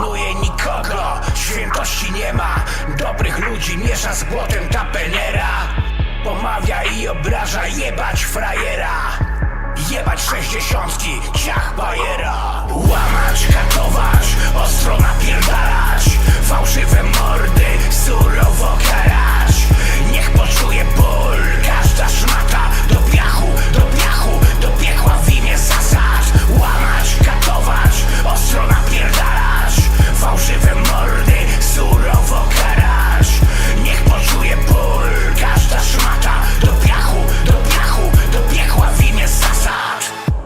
szanuje nikogo Świętości nie ma, dobrych ludzi miesza z błotem ta penera Pomawia i obraża jebać frajera.